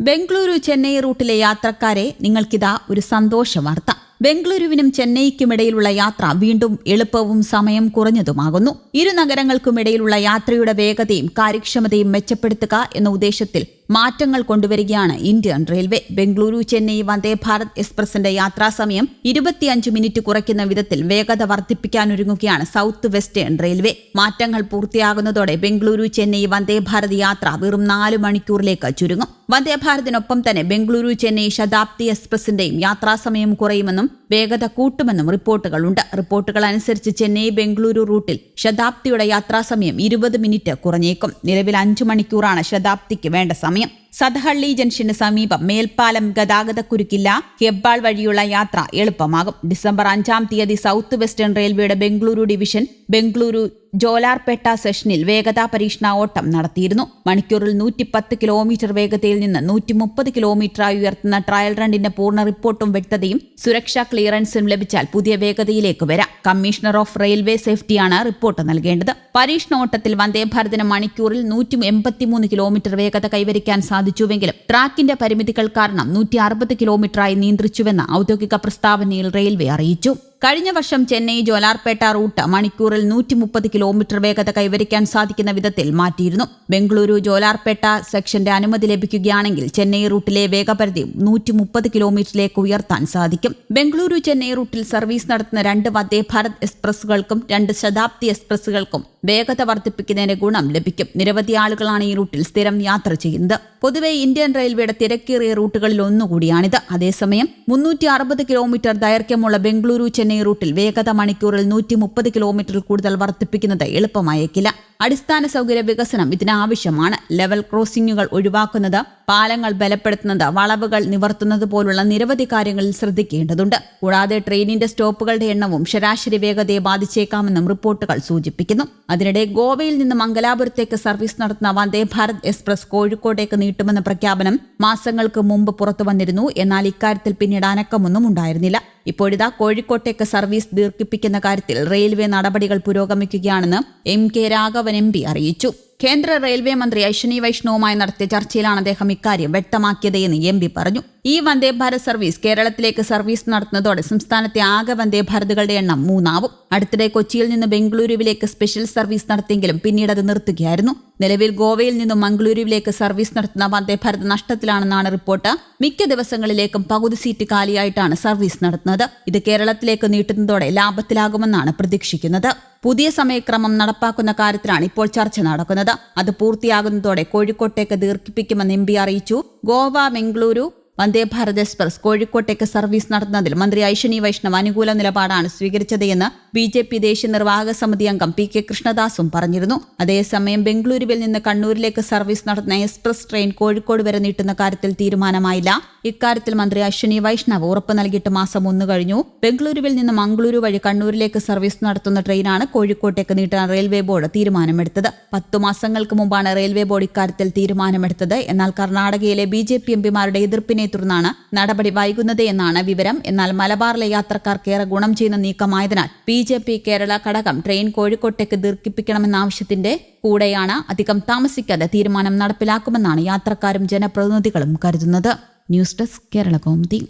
ബംഗളൂരു ചെന്നൈ റൂട്ടിലെ യാത്രക്കാരെ നിങ്ങൾക്കിതാ ഒരു സന്തോഷ വാർത്ത. ബംഗളൂരുവിനും ചെന്നൈക്കുമിടയിലുള്ള യാത്ര വീണ്ടും എളുപ്പവും സമയം കുറഞ്ഞതുമാകുന്നു. ഇരു നഗരങ്ങൾക്കുമിടയിലുള്ള യാത്രയുടെ വേഗതയും കാര്യക്ഷമതയും മെച്ചപ്പെടുത്തുക എന്ന ഉദ്ദേശത്തിൽ മാറ്റങ്ങൾ കൊണ്ടുവരികയാണ് ഇന്ത്യൻ റെയിൽവേ. ബംഗളൂരു ചെന്നൈ വന്ദേ ഭാരത് എക്സ്പ്രസിന്റെ യാത്രാസമയം ഇരുപത്തിയഞ്ച് മിനിറ്റ് കുറയ്ക്കുന്ന വിധത്തിൽ വേഗത വർദ്ധിപ്പിക്കാനൊരുങ്ങുകയാണ് സൗത്ത് വെസ്റ്റേൺ റെയിൽവേ. മാറ്റങ്ങൾ പൂർത്തിയാകുന്നതോടെ ബംഗളൂരു ചെന്നൈ വന്ദേ ഭാരത് യാത്ര വെറും നാല് മണിക്കൂറിലേക്ക് ചുരുങ്ങും. വന്ദേ ഭാരതിനൊപ്പം തന്നെ ബംഗളൂരു ചെന്നൈ ശതാബ്ദി എക്സ്പ്രസിന്റെയും യാത്രാസമയം കുറയുമെന്നും വേഗത കൂട്ടുമെന്നും റിപ്പോർട്ടുകളുണ്ട്. റിപ്പോർട്ടുകൾ അനുസരിച്ച് ചെന്നൈ ബംഗളൂരു റൂട്ടിൽ ശതാബ്ദിയുടെ യാത്രാസമയം ഇരുപത് മിനിറ്റ് കുറഞ്ഞേക്കും. നിലവിൽ അഞ്ചു മണിക്കൂറാണ് ശതാബ്ദിക്ക് വേണ്ട സമയം. സദഹള്ളി ജംഗ്ഷന് സമീപം മേൽപ്പാലം ഗതാഗതക്കുരുക്കില്ല. ഹെബ്ബാൾ വഴിയുള്ള യാത്ര എളുപ്പമാകും. ഡിസംബർ അഞ്ചാം തീയതി സൗത്ത് വെസ്റ്റേൺ റെയിൽവേയുടെ ബംഗളൂരു ഡിവിഷൻ ബംഗളൂരു ജോലാർപേട്ട സെഷനിൽ വേഗതാ പരീക്ഷണ ഓട്ടം നടത്തിയിരുന്നു. മണിക്കൂറിൽ നൂറ്റിപ്പത്ത് കിലോമീറ്റർ വേഗതയിൽ നിന്ന് നൂറ്റി മുപ്പത് കിലോമീറ്ററായി ഉയർത്തുന്ന ട്രയൽ റണ്ണിന്റെ പൂർണ റിപ്പോർട്ടും വ്യക്തതയും സുരക്ഷാ ക്ലിയറൻസും ലഭിച്ചാൽ പുതിയ വേഗതയിലേക്ക് വരാം. കമ്മീഷണർ ഓഫ് റെയിൽവേ സേഫ്റ്റിയാണ് റിപ്പോർട്ട് നൽകേണ്ടത്. പരീക്ഷണ ഓട്ടത്തിൽ വന്ദേഭാരതിന് മണിക്കൂറിൽ നൂറ്റി എൺപത്തിമൂന്ന് കിലോമീറ്റർ വേഗത കൈവരിക്കാൻ സാധിച്ചുവെങ്കിലും ട്രാക്കിന്റെ പരിമിതികൾ കാരണം നൂറ്റി അറുപത് കിലോമീറ്ററായി നിയന്ത്രിച്ചുവെന്ന് ഔദ്യോഗിക പ്രസ്താവനയിൽ റെയിൽവേ അറിയിച്ചു. കഴിഞ്ഞ വർഷം ചെന്നൈ ജോലാർപേട്ട റൂട്ട് മണിക്കൂറിൽ നൂറ്റി മുപ്പത് കിലോമീറ്റർ വേഗത കൈവരിക്കാൻ സാധിക്കുന്ന വിധത്തിൽ മാറ്റിയിരുന്നു. ബംഗളൂരു ജോലാർപേട്ട സെക്ഷന്റെ അനുമതി ലഭിക്കുകയാണെങ്കിൽ ചെന്നൈ റൂട്ടിലെ വേഗപരിധി നൂറ്റി മുപ്പത് കിലോമീറ്ററിലേക്ക് ഉയർത്താൻ സാധിക്കും. ബംഗളൂരു ചെന്നൈ റൂട്ടിൽ സർവീസ് നടത്തുന്ന രണ്ട് വന്ദേ ഭാരത് എക്സ്പ്രസുകൾക്കും രണ്ട് ശതാബ്ദി എക്സ്പ്രസുകൾക്കും വേഗത വർദ്ധിപ്പിക്കുന്നതിന് ഗുണം ലഭിക്കും. നിരവധി ആളുകളാണ് ഈ റൂട്ടിൽ സ്ഥിരം യാത്ര ചെയ്യുന്നത്. പൊതുവെ ഇന്ത്യൻ റെയിൽവേയുടെ തിരക്കേറിയ റൂട്ടുകളിൽ ഒന്നുകൂടിയാണിത്. അതേസമയം മുന്നൂറ്റി അറുപത് കിലോമീറ്റർ ദൈർഘ്യമുള്ള ബംഗളൂരു ചെന്നൈ റൂട്ടിൽ വേഗത മണിക്കൂറിൽ നൂറ്റി മുപ്പത് കിലോമീറ്ററിൽ കൂടുതൽ വർദ്ധിപ്പിക്കുന്നത് എളുപ്പമായേക്കില്ല അടിസ്ഥാന സൗകര്യ വികസനം ഇതിനാവശ്യമാണ്. ലെവൽ ക്രോസിംഗുകൾ ഒഴിവാക്കുന്നത് പാലങ്ങൾ ബലപ്പെടുത്തുന്നത് വളവുകൾ നിവർത്തുന്നത് പോലുള്ള നിരവധി കാര്യങ്ങളിൽ ശ്രദ്ധിക്കേണ്ടതുണ്ട്. കൂടാതെ ട്രെയിനിന്റെ സ്റ്റോപ്പുകളുടെ എണ്ണവും ശരാശരി വേഗതയെ ബാധിച്ചേക്കാമെന്നും റിപ്പോർട്ടുകൾ സൂചിപ്പിക്കുന്നു. അതിനിടെ ഗോവയിൽ നിന്ന് മംഗലാപുരത്തേക്ക് സർവീസ് നടത്തുന്ന വന്ദേ ഭാരത് എക്സ്പ്രസ് കോഴിക്കോട്ടേക്ക് നീട്ടുമെന്ന പ്രഖ്യാപനം മാസങ്ങൾക്ക് മുമ്പ് പുറത്തു വന്നിരുന്നു. എന്നാൽ ഇക്കാര്യത്തിൽ പിന്നീട് അനക്കമൊന്നും ഉണ്ടായിരുന്നില്ല. ഇപ്പോഴിതാ കോഴിക്കോട്ടേക്ക് സർവീസ് ദീർഘിപ്പിക്കുന്ന കാര്യത്തിൽ റെയിൽവേ നടപടികൾ പുരോഗമിക്കുകയാണെന്ന് എം കെ രാഘവൻ എം അറിയിച്ചു. കേന്ദ്ര റെയിൽവേ മന്ത്രി അശ്വിനി വൈഷ്ണവുമായി നടത്തിയ ചർച്ചയിലാണ് അദ്ദേഹം ഇക്കാര്യം വ്യക്തമാക്കിയതെന്ന് എം പി പറഞ്ഞു. ഈ വന്ദേ ഭാരത് സർവീസ് കേരളത്തിലേക്ക് സർവീസ് നടത്തുന്നതോടെ സംസ്ഥാനത്തെ ആകെ വന്ദേ ഭാരതുകളുടെ എണ്ണം മൂന്നാവും. അടുത്തിടെ കൊച്ചിയിൽ നിന്ന് ബംഗളൂരുവിലേക്ക് സ്പെഷ്യൽ സർവീസ് നടത്തിയെങ്കിലും പിന്നീട് അത് നിർത്തുകയായിരുന്നു. നിലവിൽ ഗോവയിൽ നിന്നും മംഗളൂരുവിലേക്ക് സർവീസ് നടത്തുന്ന വന്ദേ ഭാരത് നഷ്ടത്തിലാണെന്നാണ് റിപ്പോർട്ട്. മിക്ക ദിവസങ്ങളിലേക്കും പകുതി സീറ്റ് കാലിയായിട്ടാണ് സർവീസ് നടത്തുന്നത്. ഇത് കേരളത്തിലേക്ക് നീട്ടുന്നതോടെ ലാഭത്തിലാകുമെന്നാണ് പ്രതീക്ഷിക്കുന്നത്. പുതിയ സമയക്രമം നടപ്പാക്കുന്ന കാര്യത്തിലാണ് ഇപ്പോൾ ചർച്ച നടക്കുന്നത്. അത് പൂർത്തിയാകുന്നതോടെ കോഴിക്കോട്ടേക്ക് ദീർഘിപ്പിക്കുമെന്ന് എം അറിയിച്ചു. ഗോവ മംഗളൂരു വന്ദേ ഭാരത് എക്സ്പ്രസ് കോഴിക്കോട്ടേക്ക് സർവീസ് നടത്തുന്നതിൽ മന്ത്രി ഐഷണി വൈഷ്ണവ് അനുകൂല നിലപാടാണ് സ്വീകരിച്ചത് എന്ന് ബി ജെ പി ദേശീയ നിർവാഹക സമിതി അംഗം പി കെ കൃഷ്ണദാസും പറഞ്ഞിരുന്നു. അതേസമയം ബംഗളൂരുവിൽ നിന്ന് കണ്ണൂരിലേക്ക് സർവീസ് നടത്തുന്ന എക്സ്പ്രസ് ട്രെയിൻ കോഴിക്കോട് വരെ നീട്ടുന്ന കാര്യത്തിൽ തീരുമാനമായില്ല. ഇക്കാര്യത്തിൽ മന്ത്രി അശ്വിനി വൈഷ്ണവ് ഉറപ്പ് നൽകിയിട്ട് മാസം ഒന്ന് കഴിഞ്ഞു. ബംഗളൂരുവിൽ നിന്ന് മംഗളൂരു വഴി കണ്ണൂരിലേക്ക് സർവീസ് നടത്തുന്ന ട്രെയിനാണ് കോഴിക്കോട്ടേക്ക് നീട്ടാൻ റെയിൽവേ ബോർഡ് തീരുമാനമെടുത്തത്. പത്തു മാസങ്ങൾക്ക് മുമ്പാണ് റെയിൽവേ ബോർഡ് ഇക്കാര്യത്തിൽ തീരുമാനമെടുത്തത്. എന്നാൽ കർണാടകയിലെ ബി ജെ പി എംപിമാരുടെ എതിർപ്പിനെ തുടർന്നാണ് നടപടി വൈകുന്നത് എന്നാണ് വിവരം. എന്നാൽ മലബാറിലെ യാത്രക്കാർക്ക് ഏറെ ഗുണം ചെയ്യുന്ന നീക്കമായതിനാൽ ബി ജെ പി കേരള ഘടകം ട്രെയിൻ കോഴിക്കോട്ടേക്ക് ദീർഘിപ്പിക്കണമെന്ന ആവശ്യത്തിന്റെ കൂടെയാണ് അധികം താമസിക്കാതെ തീരുമാനം നടപ്പിലാക്കുമെന്നാണ് യാത്രക്കാരും ജനപ്രതിനിധികളും കരുതുന്നത്. News desk Kerala Kaumudi